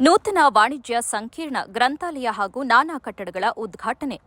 ನೂತನ ವಾಣಿಜ್ಯ ಸಂಕೀರ್ಣ ಗ್ರಂಥಾಲಯ ಹಾಗೂ ನಾನಾ ಕಟ್ಟಡಗಳ ಉದ್ಘಾಟನೆ.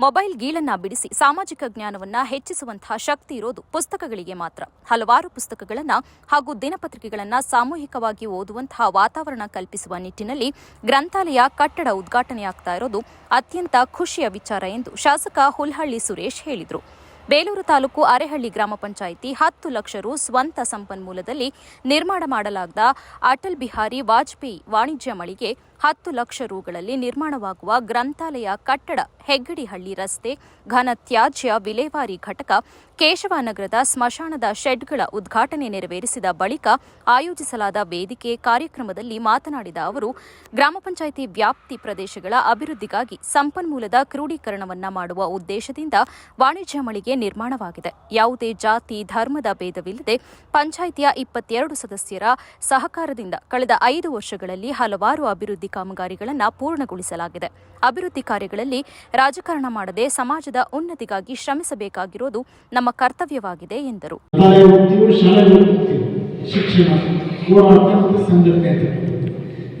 ಮೊಬೈಲ್ ಗೀಳನ್ನ ಬಿಡಿಸಿ ಸಾಮಾಜಿಕ ಜ್ಞಾನವನ್ನ ಹೆಚ್ಚಿಸುವಂತಹ ಶಕ್ತಿ ಇರೋದು ಪುಸ್ತಕಗಳಿಗೆ ಮಾತ್ರ. ಹಲವಾರು ಪುಸ್ತಕಗಳನ್ನ ಹಾಗೂ ದಿನಪತ್ರಿಕೆಗಳನ್ನ ಸಾಮೂಹಿಕವಾಗಿ ಓದುವಂತಹ ವಾತಾವರಣ ಕಲ್ಪಿಸುವ ನಿಟ್ಟಿನಲ್ಲಿ ಗ್ರಂಥಾಲಯ ಕಟ್ಟಡ ಉದ್ಘಾಟನೆಯಾಗ್ತಾ ಇರೋದು ಅತ್ಯಂತ ಖುಷಿಯ ವಿಚಾರ ಎಂದು ಶಾಸಕ ಹುಲ್ಹಳ್ಳಿ ಸುರೇಶ್ ಹೇಳಿದರು. ಬೇಲೂರು ತಾಲೂಕು ಅರೆಹಳ್ಳಿ ಗ್ರಾಮ ಪಂಚಾಯಿತಿ ಹತ್ತು ಲಕ್ಷ ರು ಸ್ವಂತ ಸಂಪನ್ಮೂಲದಲ್ಲಿ ನಿರ್ಮಾಣ ಮಾಡಲಾದ ಅಟಲ್ ಬಿಹಾರಿ ವಾಜಪೇಯಿ ವಾಣಿಜ್ಯ ಮಳಿಗೆ ಹತ್ತು ಲಕ್ಷ ರುಗಳಲ್ಲಿ ನಿರ್ಮಾಣವಾಗುವ ಗ್ರಂಥಾಲಯ ಕಟ್ಟಡ ಹೆಗ್ಗಡಿಹಳ್ಳಿ ರಸ್ತೆ ಘನ ತ್ಯಾಜ್ಯ ವಿಲೇವಾರಿ ಘಟಕ ಕೇಶವನಗರದ ಸ್ಮಶಾನದ ಶೆಡ್ಗಳ ಉದ್ಘಾಟನೆ ನೆರವೇರಿಸಿದ ಬಳಿಕ ಆಯೋಜಿಸಲಾದ ವೇದಿಕೆ ಕಾರ್ಯಕ್ರಮದಲ್ಲಿ ಮಾತನಾಡಿದ ಅವರು, ಗ್ರಾಮ ಪಂಚಾಯಿತಿ ವ್ಯಾಪ್ತಿ ಪ್ರದೇಶಗಳ ಅಭಿವೃದ್ಧಿಗಾಗಿ ಸಂಪನ್ಮೂಲದ ಕ್ರೋಢೀಕರಣವನ್ನ ಮಾಡುವ ಉದ್ದೇಶದಿಂದ ವಾಣಿಜ್ಯ ಮಳಿಗೆ ನಿರ್ಮಾಣವಾಗಿದೆ. ಯಾವುದೇ ಜಾತಿ, ಧರ್ಮದ ಭೇದವಿಲ್ಲದೆ ಪಂಚಾಯಿತಿಯ ಇಪ್ಪತ್ತೆರಡು ಸದಸ್ಯರ ಸಹಕಾರದಿಂದ ಕಳೆದ ಐದು ವರ್ಷಗಳಲ್ಲಿ ಹಲವಾರು ಅಭಿವೃದ್ಧಿ ಕಾಮಗಾರಿಗಳನ್ನು ಪೂರ್ಣಗೊಳಿಸಲಾಗಿದೆ. ಅಭಿವೃದ್ಧಿ ಕಾರ್ಯಗಳಲ್ಲಿ ರಾಜಕಾರಣ ಮಾಡದೆ ಸಮಾಜದ ಉನ್ನತಿಗಾಗಿ ಶ್ರಮಿಸಬೇಕಾಗಿರೋದು ನಮ್ಮ ಕರ್ತವ್ಯವಾಗಿದೆ, ಎಂದರು.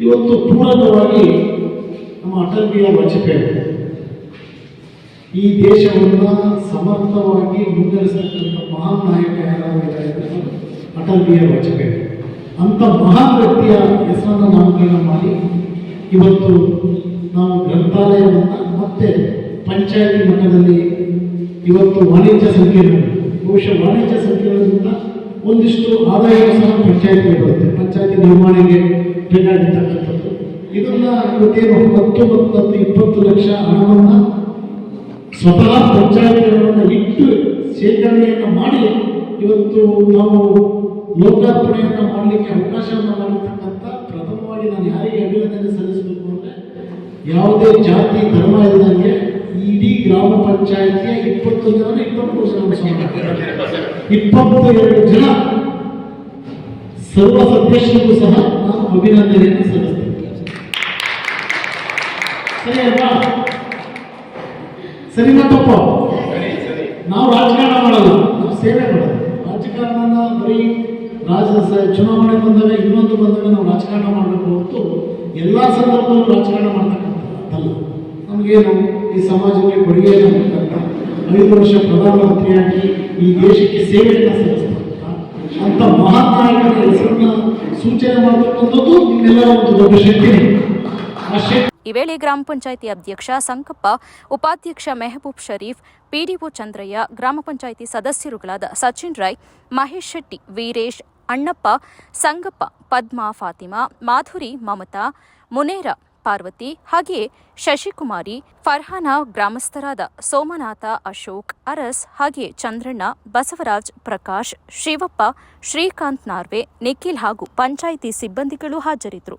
ಇವತ್ತು ಪೂರ್ಣವಾಗಿ ನಮ್ಮ ಅಟಲ್ ಬಿಹಾರಿ ವಾಜಪೇಯಿ ಈ ದೇಶವನ್ನು ಸಮರ್ಥವಾಗಿ ಮುನ್ನಡೆಸತಕ್ಕಂಥ ಮಹಾನ್ ನಾಯಕ ಯಾರು ಅಟಲ್ ಬಿಹಾರಿ ವಾಜಪೇಯಿ. ಅಂಥ ಮಹಾನ್ ವ್ಯಕ್ತಿಯ ಹೆಸರನ್ನು ನಾಮಕರಣ ಮಾಡಿ. ಇವತ್ತು ನಾವು ಗ್ರಂಥಾಲಯವನ್ನು ಮತ್ತೆ ಪಂಚಾಯತಿ ಮಟ್ಟದಲ್ಲಿ ಇವತ್ತು ವಾಣಿಜ್ಯ ಸಂಕೀರ್ಣ, ಬಹುಶಃ ವಾಣಿಜ್ಯ ಸಂಕೀರ್ಣದಿಂದ ಒಂದಿಷ್ಟು ಆದಾಯ ಸಹ ಪಂಚಾಯತಿಗೆ ಬರುತ್ತೆ. ಪಂಚಾಯತಿ ನಿರ್ಮಾಣಿಗೆ ಬೇಕಾಗಿರ್ತಕ್ಕಂಥದ್ದು. ಇದನ್ನು ಇವತ್ತೇನು ಹತ್ತು ಮತ್ತು ಹತ್ತು ಇಪ್ಪತ್ತು ಲಕ್ಷ ಹಣವನ್ನು ಸ್ವತಃ ಪಂಚಾಯತಿಗಳನ್ನು ಇಟ್ಟು ಶೇಖರಣೆಯನ್ನು ಮಾಡಿ, ಇವತ್ತು ನಾವು ಲೋಕಾರ್ಪಣೆಯನ್ನು ಮಾಡಲಿಕ್ಕೆ ಅವಕಾಶವನ್ನು ಮಾಡಿರ್ತಕ್ಕಂಥ ಪ್ರಥಮವಾಗಿ ನಾನು ಯಾರಿಗೆ ಅಭಿನಂದನೆ ಸಲ್ಲಿಸಬೇಕು ಅಂದರೆ, ಯಾವುದೇ ಜಾತಿ, ಧರ್ಮ ಇಲ್ಲದಂಗೆ ಇಡೀ ಗ್ರಾಮ ಪಂಚಾಯತಿಯ ಇಪ್ಪತ್ತು ಜನ ಇಪ್ಪತ್ತು ಇಪ್ಪತ್ತು ಎರಡು ಜನ ಸರ್ವ ಸದಸ್ಯರಿಗೂ ಸಹ ನಾನು ಅಭಿನಂದನೆಯನ್ನು ಸಲ್ಲಿಸ್ತೇನೆ. ಸರಿ ಅಲ್ವಾ? ಸರಿನಾ ತಪ್ಪ. ನಾವು ರಾಜಕಾರಣ ಮಾಡೋದು. ನಾವು ಸೇವೆ ಮಾಡೋದು. ರಾಜಕಾರಣನ ಬರೀ ರಾಜ ಚುನಾವಣೆ ಬಂದರೆ ಇನ್ನೊಂದು ಬಂದಾಗ ನಾವು ರಾಜಕಾರಣ ಮಾಡಬೇಕು ಹೊರತು ಎಲ್ಲ ಸಂದರ್ಭದಲ್ಲೂ ರಾಜಕಾರಣ ಮಾಡ್ತಕ್ಕಂಥದ್ದಲ್ಲ. ನಮಗೇನು ಈ ಸಮಾಜಕ್ಕೆ ಕೊಡುಗೆ ಕೊಟ್ಟಂತ ಐದು ವರ್ಷ ಪ್ರಧಾನಮಂತ್ರಿಯಾಗಿ ಈ ದೇಶಕ್ಕೆ ಸೇವೆಯನ್ನು ಸಲ್ಲಿಸ್ತಕ್ಕಂಥ ಅಂತ ಮಹಾನ್ ನಾಯಕರ ಹೆಸರನ್ನ ಸೂಚನೆ ಮಾಡ್ತಕ್ಕಂಥದ್ದು ನಿಮ್ಮೆಲ್ಲರ ಒಂದು ದೊಡ್ಡ ಶಕ್ತಿ ಆ ಶಕ್ತಿ ಈ ವೇಳೆ ಗ್ರಾಮ ಪಂಚಾಯಿತಿ ಅಧ್ಯಕ್ಷ ಸಂಕಪ್ಪ, ಉಪಾಧ್ಯಕ್ಷ ಮೆಹಬೂಬ್ ಶರೀಫ್, ಪಿಡಿಒ ಚಂದ್ರಯ್ಯ, ಗ್ರಾಮ ಪಂಚಾಯಿತಿ ಸದಸ್ಯರುಗಳಾದ ಸಚಿನ್ ರಾಯ್ ಮಹೇಶ್ ಶೆಟ್ಟಿ, ವೀರೇಶ್ ಅಣ್ಣಪ್ಪ, ಸಂಗಪ್ಪ, ಪದ್ಮಾ ಫಾತಿಮಾ, ಮಾಧುರಿ, ಮಮತಾ, ಮುನೇರ, ಪಾರ್ವತಿ ಹಾಗೆಯೇ ಶಶಿಕುಮಾರಿ, ಫರ್ಹಾನ ಗ್ರಾಮಸ್ಥರಾದ ಸೋಮನಾಥ, ಅಶೋಕ್, ಅರಸ್ ಹಾಗೆಯೇ ಚಂದ್ರಣ್ಣ, ಬಸವರಾಜ್, ಪ್ರಕಾಶ್, ಶಿವಪ್ಪ, ಶ್ರೀಕಾಂತ್ ನಾರ್ವೆ, ನಿಖಿಲ್ ಹಾಗೂ ಪಂಚಾಯಿತಿ ಸಿಬ್ಬಂದಿಗಳು ಹಾಜರಿದ್ದರು.